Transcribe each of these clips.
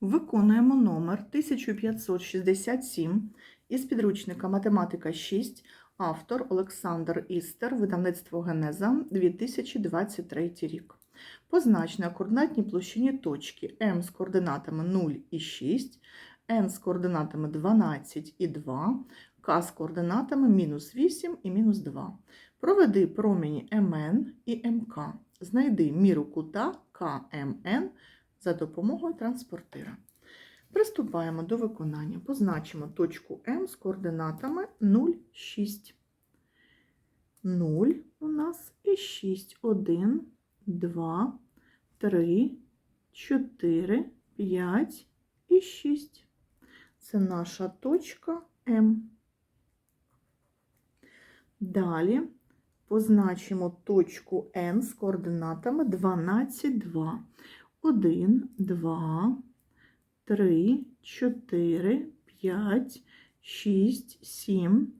Виконуємо номер 1567 із підручника Математика 6, автор Олександр Істер, видавництво Генеза 2023 рік. Познач на координатній площині точки М з координатами 0 і 6, N з координатами 12 і 2, К з координатами мінус 8 і мінус 2. Проведи промені МН і МК. Знайди міру кута КМН за допомогою транспортира. Приступаємо до виконання. Позначимо точку М з координатами 0, 6. 0 у нас і 6. 1, 2, 3, 4, 5 і 6. Це наша точка М. Далі позначимо точку N з координатами 12, 2. 1, 2, 3, 4, 5, 6, 7,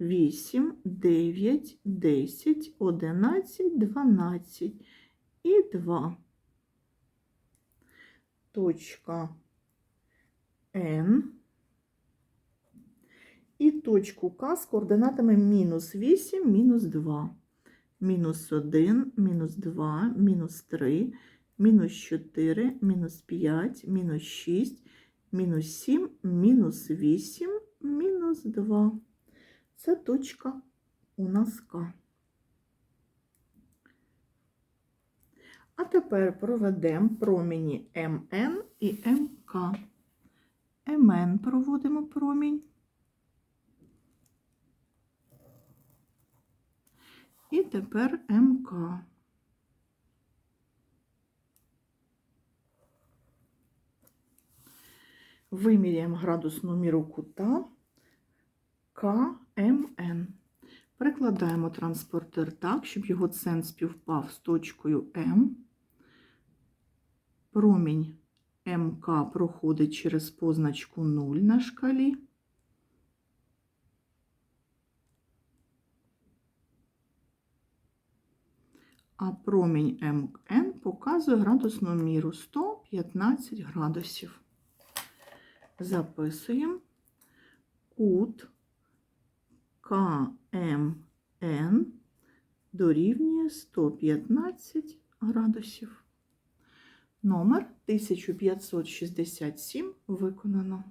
8, 9, 10, 11, 12 і 2. Точка N. І точку К з координатами мінус 8, мінус 2, мінус 1, мінус 2, мінус 3, мінус 4, мінус 5, мінус 6, мінус 7, мінус 8, мінус 2. Це точка у нас К. А тепер проведемо промені МН і МК. МН проводимо промінь. І тепер МК. Виміряємо градусну міру кута КМН. Перекладаємо транспортер так, щоб його центр співпав з точкою М. Промінь МК проходить через позначку 0 на шкалі. А промінь МН показує градусну міру 115 градусів. Записуємо кут КМН дорівнює 115 градусів. Номер 1567 виконано.